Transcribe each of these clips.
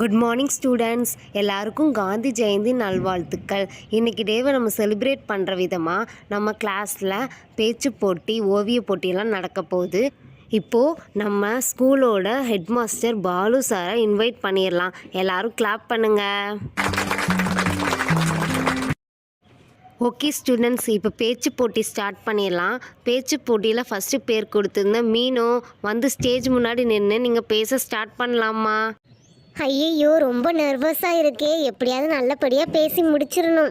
Good morning students எல்லாருக்கும் காந்தி ஜெயந்தி நல்வாழ்த்துக்கள். இன்றைக்கி டேவை நம்ம செலிப்ரேட் பண்ணுற விதமாக நம்ம கிளாஸில் பேச்சு போட்டி ஓவிய போட்டியெல்லாம் நடக்க போகுது. இப்போது நம்ம ஸ்கூலோட ஹெட் மாஸ்டர் பாலு சாரை இன்வைட் பண்ணிடலாம் எல்லோரும் கிளாப் பண்ணுங்கள் ஓகே ஸ்டூடெண்ட்ஸ் இப்போ பேச்சு போட்டி ஸ்டார்ட் பண்ணிடலாம் பேச்சு போட்டியில் ஃபஸ்ட்டு பேர் கொடுத்துருந்த மீனோ வந்து ஸ்டேஜ் முன்னாடி நின்று நீங்கள் பேச ஸ்டார்ட் பண்ணலாமா? ஐயையோ ரொம்ப நர்வஸாக இருக்கே. எப்படியாவது நல்லபடியாக பேசி முடிச்சிடணும்.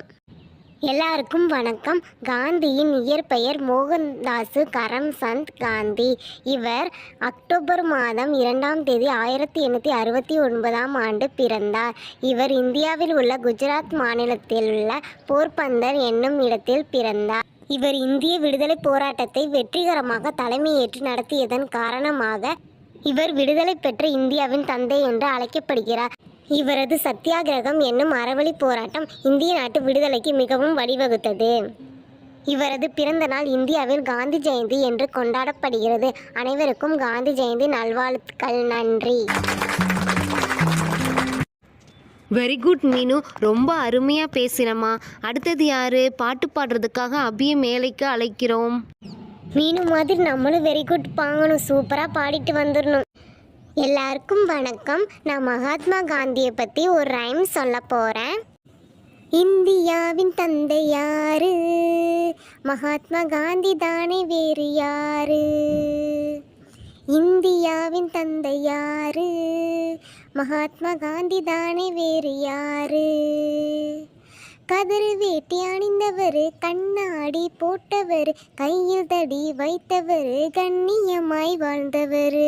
எல்லாருக்கும் வணக்கம். காந்தியின் இயற்பெயர் மோகன்தாசு கரம்சந்த் காந்தி. இவர் அக்டோபர் மாதம் இரண்டாம் தேதி ஆயிரத்தி எண்ணூற்றி அறுபத்தி ஒன்பதாம் ஆண்டு பிறந்தார். இவர் இந்தியாவில் உள்ள குஜராத் மாநிலத்தில் உள்ள போர்பந்தர் என்னும் இடத்தில் பிறந்தார். இவர் இந்திய விடுதலை போராட்டத்தை வெற்றிகரமாக தலைமையேற்று நடத்தியதன் காரணமாக இவர் விடுதலை பெற்ற இந்தியாவின் தந்தை என்று அழைக்கப்படுகிறார். இவரது சத்தியாகிரகம் என்னும் அறவழி போராட்டம் இந்திய நாட்டு விடுதலைக்கு மிகவும் வழிவகுத்தது. இவரது பிறந்த நாள் இந்தியாவில் காந்தி ஜெயந்தி என்று கொண்டாடப்படுகிறது. அனைவருக்கும் காந்தி ஜெயந்தி நல்வாழ்த்துக்கள் நன்றி. வெரி குட் மீனு. ரொம்ப அருமையாக பேசினம்மா. அடுத்தது யாரு? பாட்டு பாடுறதுக்காக அபிய மேலைக்கு அழைக்கிறோம். மீனு மாதிரி நம்மளும் வெரி குட் பாங்கணும். சூப்பராக பாடிட்டு வந்துடணும் எல்லாருக்கும் வணக்கம். நான் மகாத்மா காந்தியை பற்றி ஒரு ரைம் சொல்ல போகிறேன் இந்தியாவின் தந்தை யாரு? மகாத்மா காந்தி தானே வேறு யாரு? இந்தியாவின் தந்தை யாரு? மகாத்மா காந்தி தானே வேறு யாரு? கதறு வேட்டி அணிந்தவர் கண்ணாடி போட்டவர் கையில் தடி வைத்தவர் கண்ணியமாய் வாழ்ந்தவர்.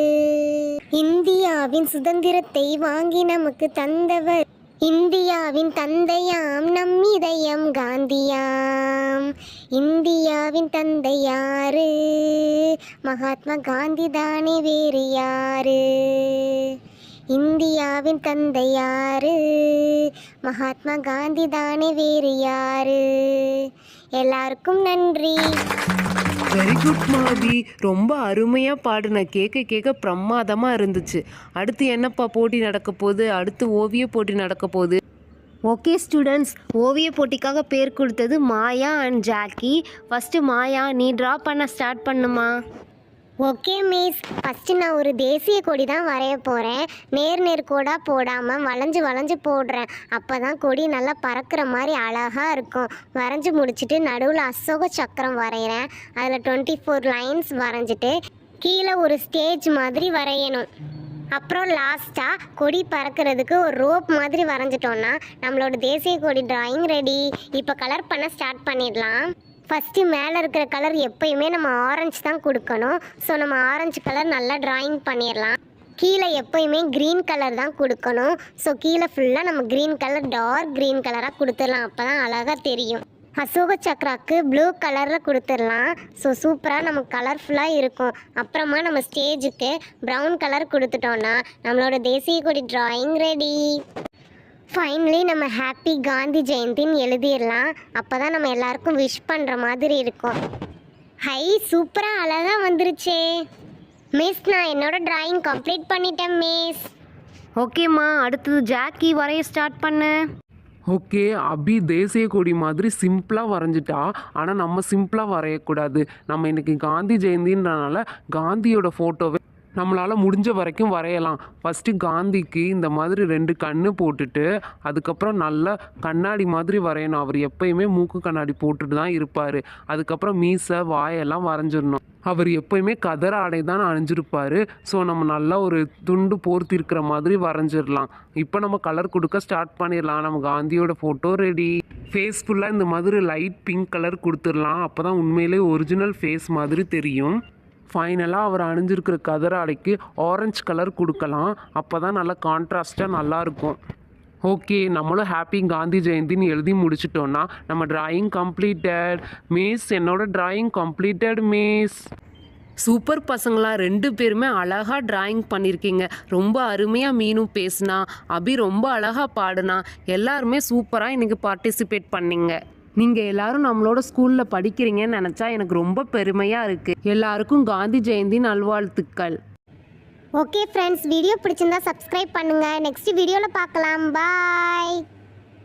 இந்தியாவின் சுதந்திரத்தை வாங்கி நமக்கு தந்தவர் இந்தியாவின் தந்தையாம் நம் இதயம் காந்தியாம். இந்தியாவின் தந்தை யாரு? மகாத்மா காந்தி தானே வேறு யாரு? இந்தியாவின் தந்தை யாரு? மகாத்மா காந்தி தானே வேறு யாரு? எல்லாருக்கும் நன்றி. வெரி குட் மாபி ரொம்ப அருமையாக பாடுன கேட்க கேட்க பிரமாதமாக இருந்துச்சு. அடுத்து என்னப்பா போட்டி நடக்க போகுது? அடுத்து ஓவிய போட்டி நடக்க போகுது? ஓகே ஸ்டூடெண்ட்ஸ் ஓவிய போட்டிக்காக பேர் கொடுத்தது Maya and Jackie first Maya நீ ட்ரா பண்ண ஸ்டார்ட் பண்ணுமா? ஓகே மிஸ் ஃபஸ்ட்டு நான் ஒரு தேசிய கொடி தான் வரைய போகிறேன் நேர் நேர் கோடாக போடாமல் வளைஞ்சு வளைஞ்சு போடுறேன். அப்போ தான் கொடி நல்லா பறக்கிற மாதிரி அழகாக இருக்கும். வரைஞ்சி முடிச்சுட்டு நடுவில் அசோக சக்கரம் வரைகிறேன் அதில் டுவெண்ட்டி ஃபோர் லைன்ஸ் வரைஞ்சிட்டு கீழே ஒரு ஸ்டேஜ் மாதிரி வரையணும். அப்புறம் லாஸ்ட்டாக கொடி பறக்கிறதுக்கு ஒரு ரோப் மாதிரி வரைஞ்சிட்டோன்னா நம்மளோட தேசிய கொடி டிராயிங் ரெடி இப்போ கலர் பண்ண ஸ்டார்ட் பண்ணிடலாம். ஃபஸ்ட்டு மேலே இருக்கிற கலர் எப்பயுமே நம்ம ஆரஞ்சு தான் கொடுக்கணும். ஸோ நம்ம ஆரஞ்சு கலர் நல்லா ட்ராயிங் பண்ணிடலாம் கீழே எப்பயுமே க்ரீன் கலர் தான் கொடுக்கணும். ஸோ கீழே ஃபுல்லாக நம்ம க்ரீன் கலர் டார்க் க்ரீன் கலராக கொடுத்துடலாம் அப்போ தான் அழகாக தெரியும். அசோக சக்ராக்கு ப்ளூ கலரில் கொடுத்துடலாம் ஸோ சூப்பராக நமக்கு கலர்ஃபுல்லாக இருக்கும். அப்புறமா நம்ம ஸ்டேஜுக்கு ப்ரௌன் கலர் கொடுத்துட்டோன்னா நம்மளோட தேசிய கொடி ட்ராயிங் ரெடி ஃபைனலி நம்ம ஹாப்பி காந்தி ஜெயந்தின்னு எழுதிடலாம். அப்போ தான் நம்ம எல்லாருக்கும் விஷ் பண்ணுற மாதிரி இருக்கும். ஹை சூப்பராக அழகாக வந்துருச்சே. மிஸ் நான் என்னோட டிராயிங் கம்ப்ளீட் பண்ணிட்டேன் மிஸ் ஓகேம்மா அடுத்தது ஜாக்கி வரைய ஸ்டார்ட் பண்ணு. ஓகே அபி தேசிய கொடி மாதிரி சிம்பிளாக வரைஞ்சிட்டா. ஆனால் நம்ம சிம்பிளாக வரையக்கூடாது. நம்ம இன்னைக்கு காந்தி ஜெயந்தின்றனால காந்தியோட ஃபோட்டோவை நம்மளால் முடிஞ்ச வரைக்கும் வரையலாம். ஃபஸ்ட்டு காந்திக்கு இந்த மாதிரி ரெண்டு கண்ணு போட்டுட்டு அதுக்கப்புறம் நல்ல கண்ணாடி மாதிரி வரையணும். அவர் எப்பயுமே மூக்கு கண்ணாடி போட்டுட்டு தான் இருப்பார். அதுக்கப்புறம் மீசை வாயெல்லாம் வரைஞ்சிடணும். அவர் எப்பயுமே கதர் ஆடை தான் அணிஞ்சிருப்பார். ஸோ நம்ம நல்லா ஒரு துண்டு போர்த்தி இருக்கிற மாதிரி வரைஞ்சிடலாம். இப்போ நம்ம கலர் கொடுக்க ஸ்டார்ட் பண்ணிடலாம். நம்ம காந்தியோட ஃபோட்டோ ரெடி ஃபேஸ் ஃபுல்லாக இந்த மாதிரி லைட் பிங்க் கலர் கொடுத்துடலாம். அப்போ தான் உண்மையிலே ஒரிஜினல் ஃபேஸ் மாதிரி தெரியும். ஃபைனலாக அவர் அணிஞ்சிருக்கிற கதர் ஆரஞ்சு கலர் கொடுக்கலாம். அப்போ தான் நல்லா கான்ட்ராஸ்ட்டாக நல்லாயிருக்கும் ஓகே நம்மளும் ஹாப்பி காந்தி ஜெயந்தின்னு எழுதி முடிச்சிட்டோன்னா நம்ம ட்ராயிங் கம்ப்ளீட்டட் மிஸ் என்னோட ட்ராயிங் கம்ப்ளீட்டட் மிஸ் சூப்பர் பசங்களா ரெண்டு பேருமே அழகாக டிராயிங் பண்ணியிருக்கீங்க ரொம்ப அருமையாக மீனும் பேசுனா அபி ரொம்ப அழகாக பாடுனா எல்லாருமே சூப்பராக இன்றைக்கி பார்ட்டிசிபேட் பண்ணிங்க. நீங்கள் எல்லாரும் நம்மளோட ஸ்கூலில் படிக்கிறீங்கன்னு நினச்சா எனக்கு ரொம்ப பெருமையாக இருக்குது எல்லாருக்கும் காந்தி ஜெயந்தி நல்வாழ்த்துக்கள். ஓகே ஃப்ரெண்ட்ஸ் வீடியோ பிடிச்சிருந்தா சப்ஸ்கிரைப் பண்ணுங்கள் நெக்ஸ்ட் வீடியோவில் பார்க்கலாம். பாய்